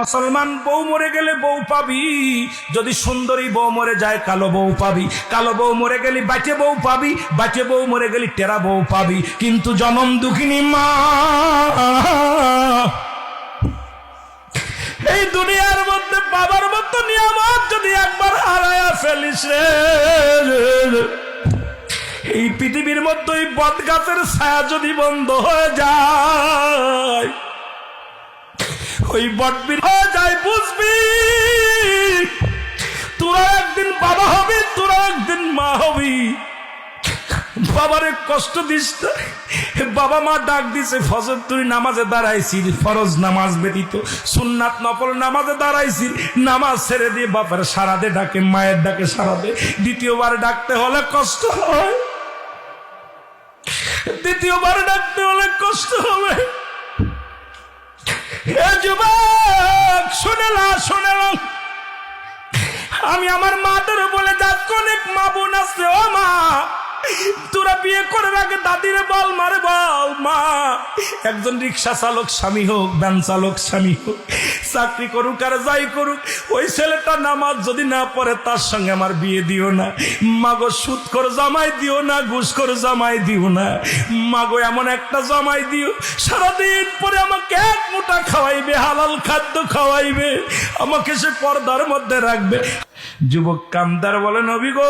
মুসলমান বউ মরে গেলে বউ পাবি। যদি সুন্দরী বউ মরে যায়, কালো বউ পাবি। কালো বউ মরে গেলি বাঁচে বউ পাবি। বাঁচে বউ মরে গেলি টেরা বউ পাবি। কিন্তু জনম দুঃখিনী মা। এই দুনিয়ার মধ্যে বাবার মতো নিয়ামত যদি একবার হারায়া ফেলিস রে। এই পৃথিবীর মধ্যে ওই বট ছায়া যদি বন্ধ হয়ে যায় ওই বটবির হয়ে যায়, বুঝবি? তোরা একদিন বাবা হবি, তোরা একদিন মা হবি। বাবারে কষ্ট দিস। বাবা মা ডাক দিছে, ফজর তুই নামাজে ফরজ নামাজ ব্যতীত, সুন্নাত নফল নামাজে দাঁড়াইছি নামাজ ছেড়ে দিয়ে বাপের ডাকে, মায়ের ডাকে সারাদে। দ্বিতীয়বার ডাকতে হলে কষ্ট হয়। দ্বিতীয়বার ডাকতে হলে কষ্ট হবে। যুবক, শুনে না শুনে আমি আমার মাদের বলে যাক অনেক মা বোন আছে। ও মা, তোরা বিয়ে করে রাখে দাদিরে বল, মারে বল, মা। একজন রিক্সা চালক স্বামী হোক, ভ্যান চালক স্বামী হোক, চাকরি করুক আর যাই করুক, ওই ছেলেটা নামাজ যদি না পড়ে, তার সঙ্গে আমার বিয়ে দিও না। মাগো সুদ করে জামাই দিও না, ঘুষ করে জামাই দিও না। মাগো এমন একটা জামাই দিও, সারাদিন পরে আমাকে এক খাওয়াইবে হালাল খাদ্য খাওয়াইবে আমাকে সে পর্দার মধ্যে রাখবে। যুবক কান্দার বলেন অভিগো